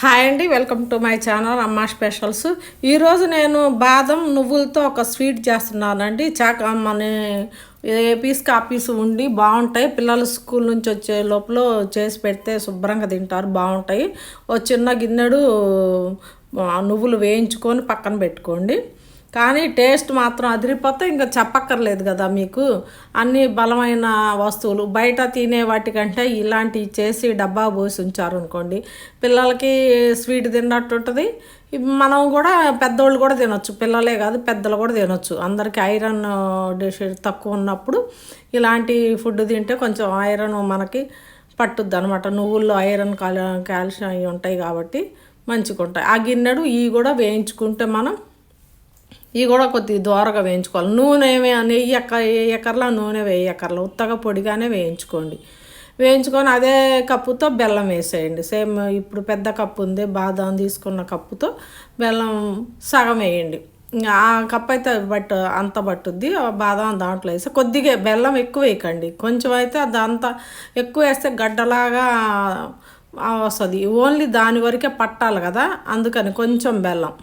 Hi అండి welcome to my channel అమ్మ specials. ఈరోజు నేను బాదం నువ్వులతో ఒక స్వీట్ చేస్తున్నానండి. చాక మన ఏ పీస్ కాపీస్ ఉండి బాగుంటాయి. పిల్లలు స్కూల్ నుంచి వచ్చే లోపల చేసి పెడితే శుభ్రంగా తింటారు బాగుంటాయి. ఓ చిన్న గిన్నెడు ఆ, నువ్వులు వేయించుకొని పక్కన పెట్టుకోండి. కానీ టేస్ట్ మాత్రం అదిరిపోతే ఇంకా చెప్పక్కర్లేదు కదా మీకు. అన్ని బలమైన వస్తువులు. బయట తినే వాటికంటే ఇలాంటివి చేసి డబ్బా పోసి ఉంచారు అనుకోండి పిల్లలకి స్వీట్ తిన్నట్టు ఉంటుంది. మనం కూడా పెద్దోళ్ళు కూడా తినొచ్చు. పిల్లలే కాదు పెద్దలు కూడా తినొచ్చు. అందరికీ ఐరన్ డిష్ తక్కువ ఉన్నప్పుడు ఇలాంటి ఫుడ్ తింటే కొంచెం ఐరన్ మనకి పట్టుద్ది అనమాట నువ్వుల్లో ఐరన్ కాల్ కాల్షియం అవి ఉంటాయి కాబట్టి మంచిగా ఉంటాయి ఆ గిన్నెడు ఇవి కూడా వేయించుకుంటే మనం ఇవి కూడా కొద్దిగా దోరగా వేయించుకోవాలి. నూనె నెయ్యి ఎక్క ఏ నూనె వేయి ఎకర్లా ఉత్తగా పొడిగానే వేయించుకోండి. వేయించుకొని అదే కప్పుతో బెల్లం వేసేయండి. సేమ్ ఇప్పుడు పెద్ద కప్పు ఉంది బాదం తీసుకున్న కప్పుతో బెల్లం సగం వేయండి. ఆ కప్పు అయితే బట్ అంత పట్టుద్ది. ఆ బాదం దాంట్లో వేసి కొద్దిగా బెల్లం ఎక్కువ వేయకండి. కొంచెం అయితే అదంతా ఎక్కువ వేస్తే గడ్డలాగా వస్తుంది. ఓన్లీ దాని వరకే పట్టాలి కదా. అందుకని కొంచెం బెల్లం.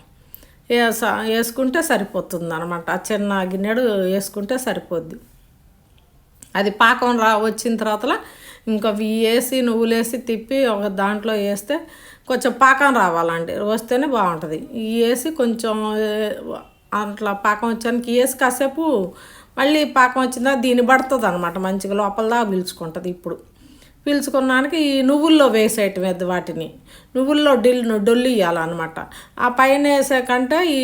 వేసుకుంటే సరిపోతుంది అనమాట ఆ చిన్న గిన్నెడు వేసుకుంటే సరిపోద్ది. అది పాకం రా వచ్చిన తర్వాత ఇంకా వేసి నువ్వులు వేసి తిప్పి ఒక దాంట్లో వేస్తే కొంచెం పాకం రావాలండి. వస్తేనే బాగుంటుంది. వేసి కొంచెం అట్లా పాకం వచ్చానికి వేసి కాసేపు మళ్ళీ పాకం వచ్చిందా దీన్ని పడుతుంది అనమాట మంచిగా లోపల పీల్చుకుంటుంది ఇప్పుడు. పీల్చుకున్నానికి ఈ నువ్వుల్లో వేసేయటం అది వాటిని. నువ్వుల్లో డిల్ డొల్లి ఇవ్వాలన్నమాట ఆ పైన వేసేకంటే ఈ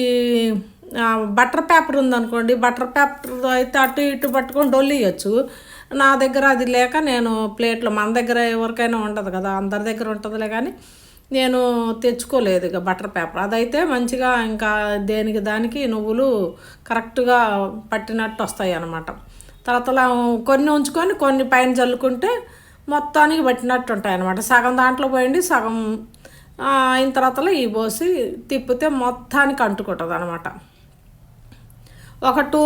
బటర్ పేపర్ ఉందనుకోండి బటర్ పేపర్ అయితే అటు ఇటు పట్టుకొని డొల్లి ఇవ్వచ్చు నా దగ్గర అది లేక నేను ప్లేట్లో మన దగ్గర ఎవరికైనా ఉండదు కదా అందరి దగ్గర ఉంటుందిలే కానీ నేను తెచ్చుకోలేదు ఇక బటర్ పేపర్. అదైతే మంచిగా ఇంకా దేనికి దానికి నువ్వులు కరెక్ట్గా పట్టినట్టు వస్తాయి అన్నమాట తర్వాత కొన్ని ఉంచుకొని కొన్ని పైన చల్లుకుంటే మొత్తానికి పట్టినట్టు ఉంటాయి అనమాట సగం దాంట్లో పోయండి సగం అయిన తర్వాతలో ఈ పోసి తిప్పితే మొత్తానికి అంటుకుంటుంది అనమాట ఒక two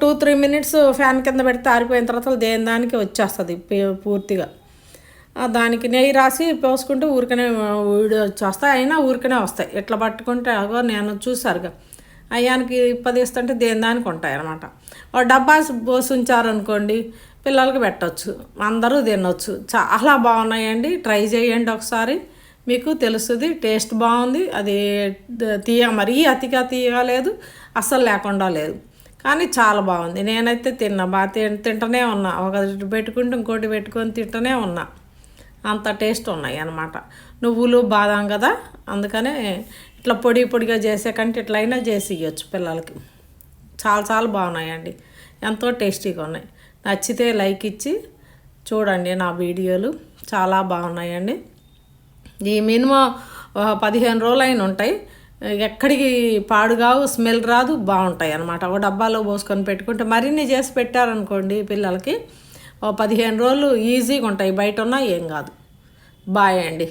two three minutes fan కింద పెడితే ఆరిపోయిన తర్వాత దేని దానికి వచ్చేస్తుంది పూర్తిగా. దానికి నెయ్యి రాసి పోసుకుంటే ఊరికనే వచ్చేస్తాయి. అయినా ఊరికనే వస్తాయి. ఇట్లా పట్టుకుంటే అగో నేను చూసారుగా అయ్యానికి పదిస్తుంటే దేని దానికి ఉంటాయి అనమాట ఒక డబ్బా పోసి ఉంచారనుకోండి పిల్లలకి పెట్టచ్చు అందరూ తినొచ్చు. చాలా బాగున్నాయండి. ట్రై చేయండి ఒకసారి. మీకు తెలుస్తుంది టేస్ట్ బాగుంది. అది తీయ మరీ అతిగా తీయగా లేదు అస్సలు లేకుండా లేదు. కానీ చాలా బాగుంది. నేనైతే తిన్నా బాగా తి తింటూనే ఉన్నా. ఒకటి పెట్టుకుంటే ఇంకోటి పెట్టుకొని తింటూనే ఉన్నా. అంత టేస్ట్ ఉన్నాయి అన్నమాట. నువ్వులు బాదాం కదా? అందుకనే ఇట్లా పొడి పొడిగా చేసే కంటే ఇట్లయినా చేసి ఇవ్వచ్చు పిల్లలకి. చాలా చాలా బాగున్నాయండి. ఎంతో టేస్టీగా ఉన్నాయి. నచ్చితే లైక్ ఇచ్చి చూడండి నా వీడియోలు. చాలా బాగున్నాయండి. ఈ మినిమం పదిహేను రోజులు అయిన ఉంటాయి. ఎక్కడికి పాడు కావు స్మెల్ రాదు బాగుంటాయి అనమాట ఒక డబ్బాలో పోసుకొని పెట్టుకుంటే మరిన్ని చేసి పెట్టారనుకోండి పిల్లలకి ఓ పదిహేను రోజులు ఈజీగా ఉంటాయి. బయట ఉన్నా ఏం కాదు. బాయ్ అండి.